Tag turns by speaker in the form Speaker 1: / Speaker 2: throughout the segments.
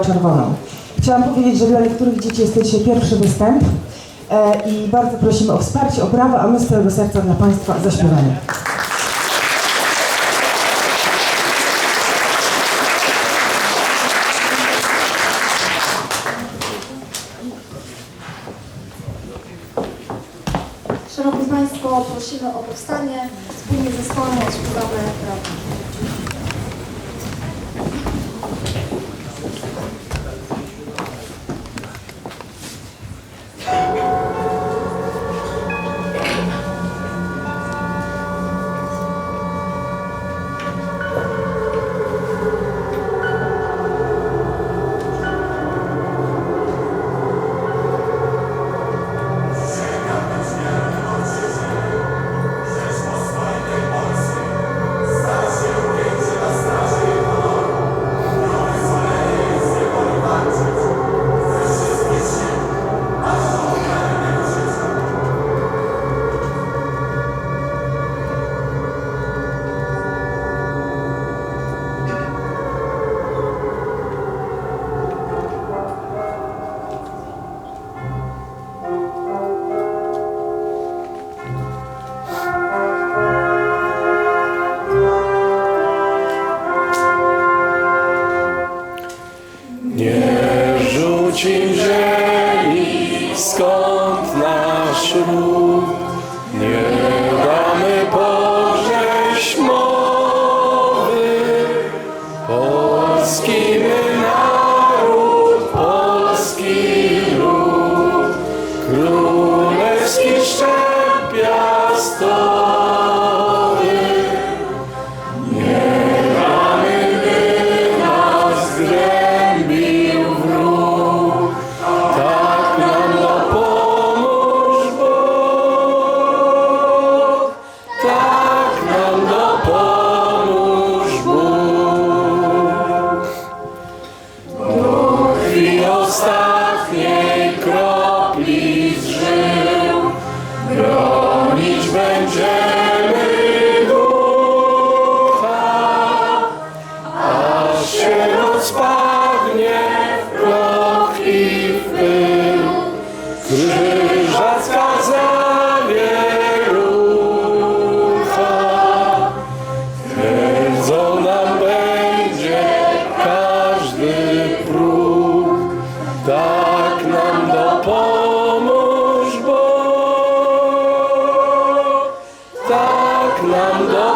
Speaker 1: czerwoną. Chciałam powiedzieć, że dla niektórych dzieci jesteście pierwszy występ e, i bardzo prosimy o wsparcie, o brawa, a my z całego serca dla Państwa zaśpiewamy.
Speaker 2: Szanowni Państwo, prosimy o powstanie wspólnie z zespołem odśpiewamy.
Speaker 3: Nam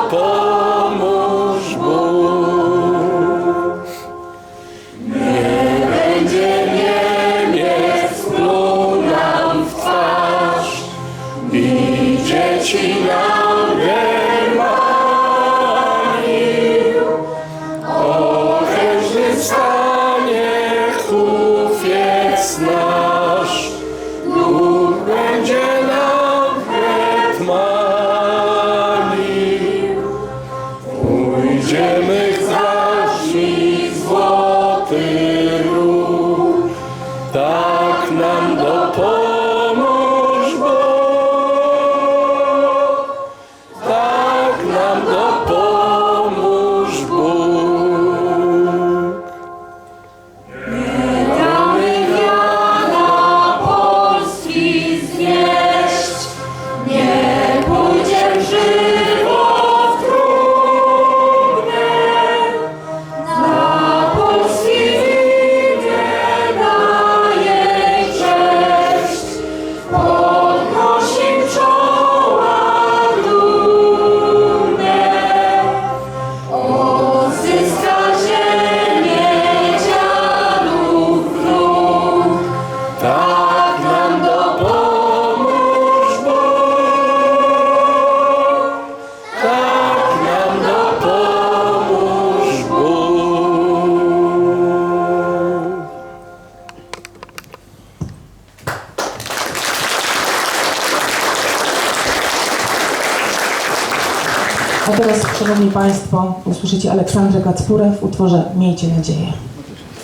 Speaker 1: Teraz, Szanowni Państwo, usłyszycie Aleksandrę Gacpurę w utworze Miejcie nadzieję.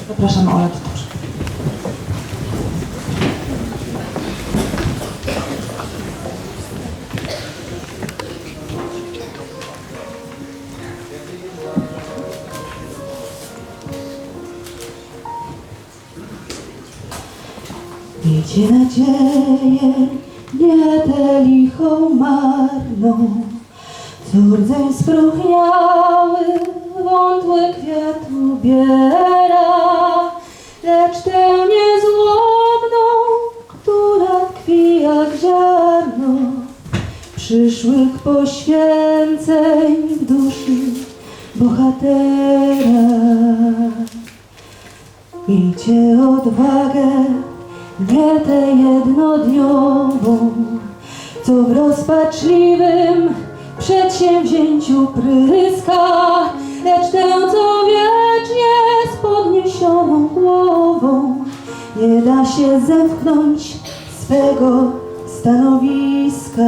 Speaker 1: Zapraszam Ola Tutusz.
Speaker 3: Miejcie nadzieję, nie tę lichą marną, co rdzeń spróchniały, wątły kwiat ubiera, lecz tę niezłomną, która tkwi jak ziarno, przyszłych poświęceń w duszy bohatera. Miejcie odwagę, nie tę jednodniową, co w rozpaczliwym przedsięwzięciu pryska, lecz tę, co wiecznie z podniesioną głową nie da się zepchnąć swego stanowiska.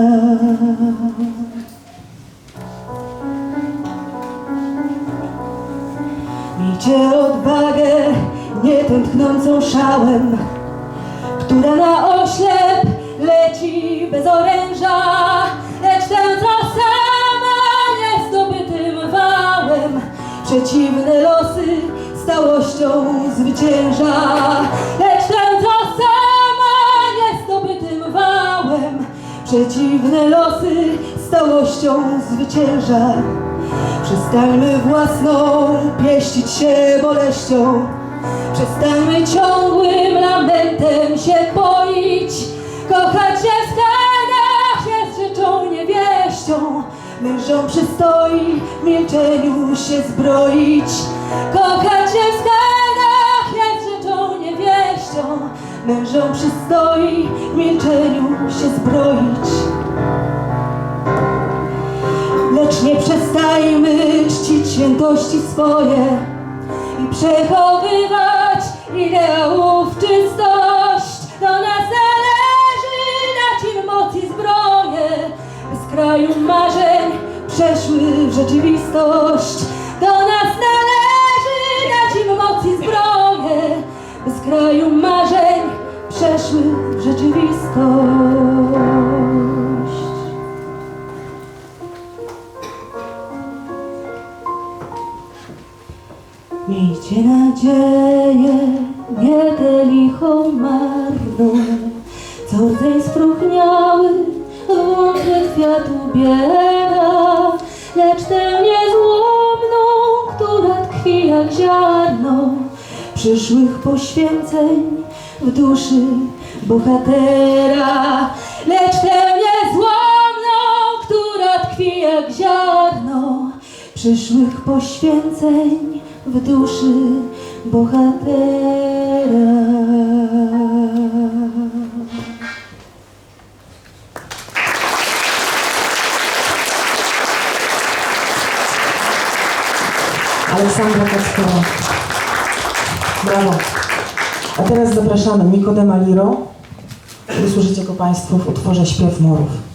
Speaker 3: Miejcie odwagę, nie tętchnącą szałem, która na oślep leci bez oręża, przeciwne losy stałością zwycięża, lecz co sama niezdobytym wałem, przeciwne losy stałością zwycięża. Przestańmy własną pieścić się boleścią. Przestańmy ciągłym lamentem się poić. Kochać Mężom przystoi w milczeniu się zbroić. Kochać się w skarbach jest rzeczą niewieścią. Mężom przystoi w milczeniu się zbroić. Lecz nie przestajmy czcić świętości swoje i przechowywać ideałów czystość. Kraju marzeń przeszły w rzeczywistość. Do nas należy dać im moc i zbroję, z kraju marzeń przeszły w rzeczywistość. Miejcie nadzieję, nie tę lichą marną, co rdzeń spróchniały, przyszłych poświęceń w duszy bohatera. Lecz tę niezłomną, która tkwi jak ziarno przyszłych poświęceń w duszy bohatera.
Speaker 1: Aleksandra Kacpera. Brawo. A teraz zapraszamy Nikodema Liro. Wysłużycie go Państwo w utworze Śpiew Morów.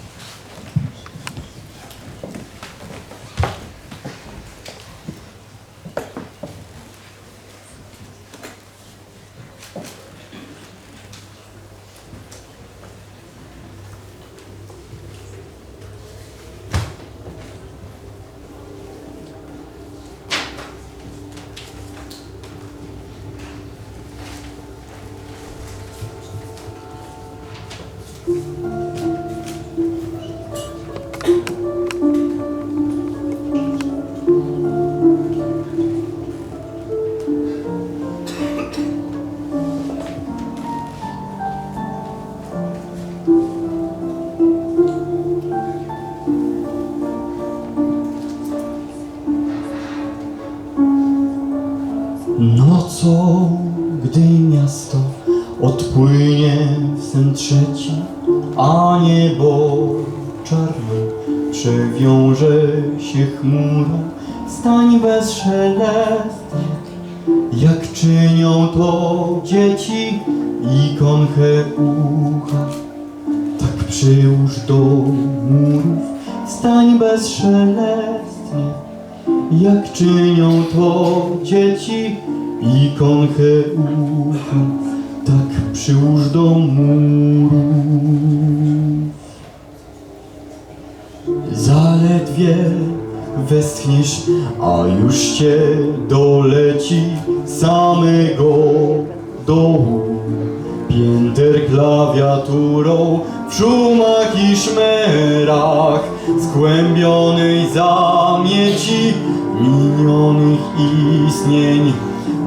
Speaker 4: Przewiąże się chmurą, stań bezszelestnie, jak czynią to dzieci i konchę ucha. Tak przyłóż do murów, stań bezszelestnie, jak czynią to dzieci i konchę ucha, tak przyłóż do murów. Westchniesz, a już cię doleci samego dołu. Pięterka klawiaturą w szumach i szmerach skłębionej zamieci minionych istnień.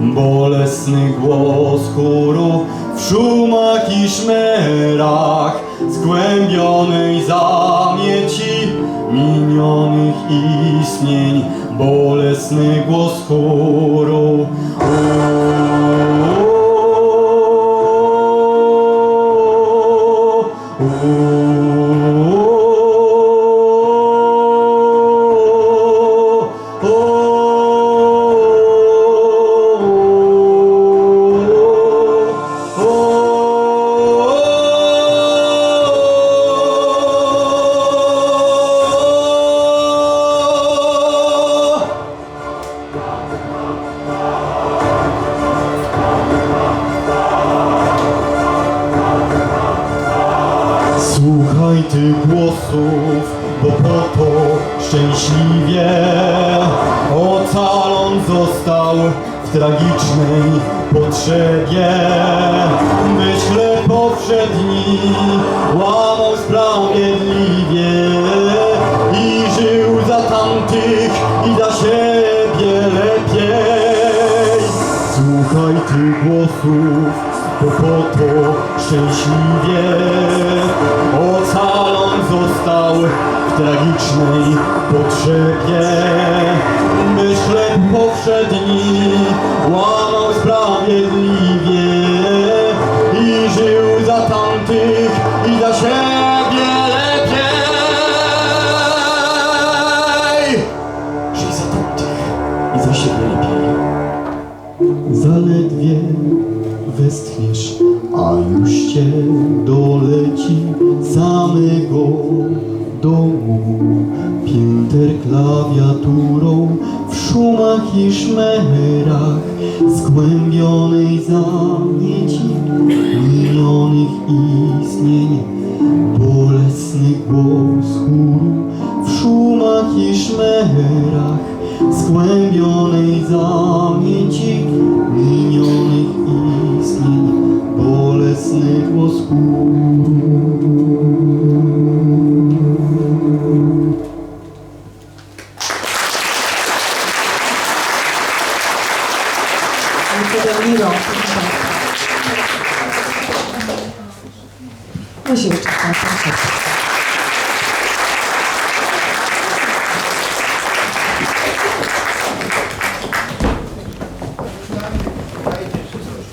Speaker 4: Bolesny głos chóru w szumach i szmerach skłębionej zamieci minionych istnień. Bolesny głos chóru. Tragicznej potrzebie. Myślę powszedni łamał sprawiedliwie i żył za tamtych i za siebie lepiej. Słuchaj tych głosów, bo po to szczęśliwie ocalon został w tragicznej potrzebie. Myślę powszedni łamał sprawiedliwie szmerach skłębionej zamieci minionych istnień. Bolesny głos chóru w szumach i szmerach skłębionej zamieci
Speaker 1: Thank you.